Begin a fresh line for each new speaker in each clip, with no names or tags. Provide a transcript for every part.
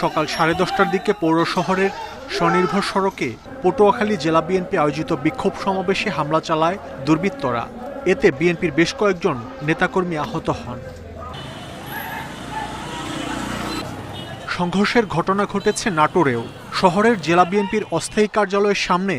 সকাল সাড়ে দশটার দিকে পৌর শহরের স্বনির্ভর সড়কে পটুয়াখালী জেলা বিএনপি আয়োজিত বিক্ষোভ সমাবেশে হামলা চালায় দুর্বৃত্তরা। এতে বিএনপির বেশ কয়েকজন নেতাকর্মী আহত হন। সংঘর্ষের ঘটনা ঘটেছে নাটোরেও। শহরের জেলা বিএনপির অস্থায়ী কার্যালয়ের সামনে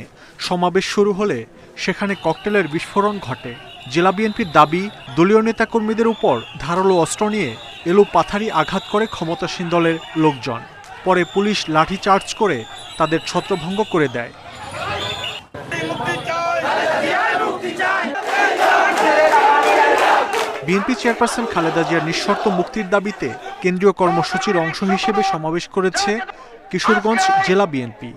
সমাবেশ শুরু হলে সেখানে ককটেলের বিস্ফোরণ ঘটে। জেলা বিএনপির দাবি, দলীয় নেতাকর্মীদের উপর ধারালো অস্ত্র নিয়ে এলো পাথারি আঘাত করে ক্ষমতাসীন দলের লোকজন। পরে পুলিশ লাঠিচার্জ করে তাদের ছত্রভঙ্গ করে দেয়। বিএনপি চেয়ারপারসন খালেদা জিয়ার নিঃশর্ত মুক্তির দাবিতে কেন্দ্রীয় কর্মসূচির অংশ হিসেবে সমাবেশ করেছে কিশোরগঞ্জ জেলা বিএনপি।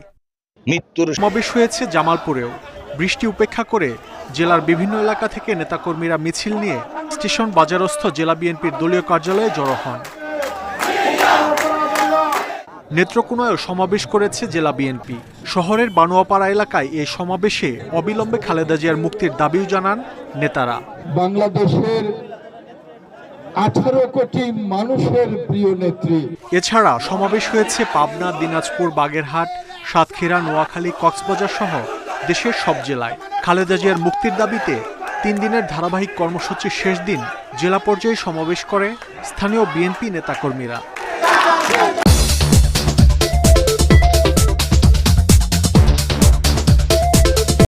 মৃত্যুর
সমাবেশ হয়েছে জামালপুরেও। বৃষ্টি উপেক্ষা করে জেলার বিভিন্ন এলাকা থেকে নেতাকর্মীরা মিছিল নিয়ে স্টেশন বাজারস্থ জেলা বিএনপির দলীয় কার্যালয়ে জড়ো হন। নেত্রকোনায়ও সমাবেশ করেছে জেলা বিএনপি। শহরের বানোয়াপাড়া এলাকায় এই সমাবেশে অবিলম্বে খালেদা জিয়ার মুক্তির দাবিও জানান নেতারা।
বাংলাদেশের আঠারো কোটি মানুষের প্রিয় নেত্রী।
এছাড়া সমাবেশ হয়েছে পাবনা দিনাজপুর বাগেরহাট সাতক্ষীরা নোয়াখালী কক্সবাজার সহ দেশের সব জেলায়। খালেদা জিয়ার মুক্তির দাবিতে তিন দিনের ধারাবাহিক কর্মসূচির শেষ দিন জেলা পর্যায়ে সমাবেশ করে স্থানীয় বিএনপি নেতাকর্মীরা।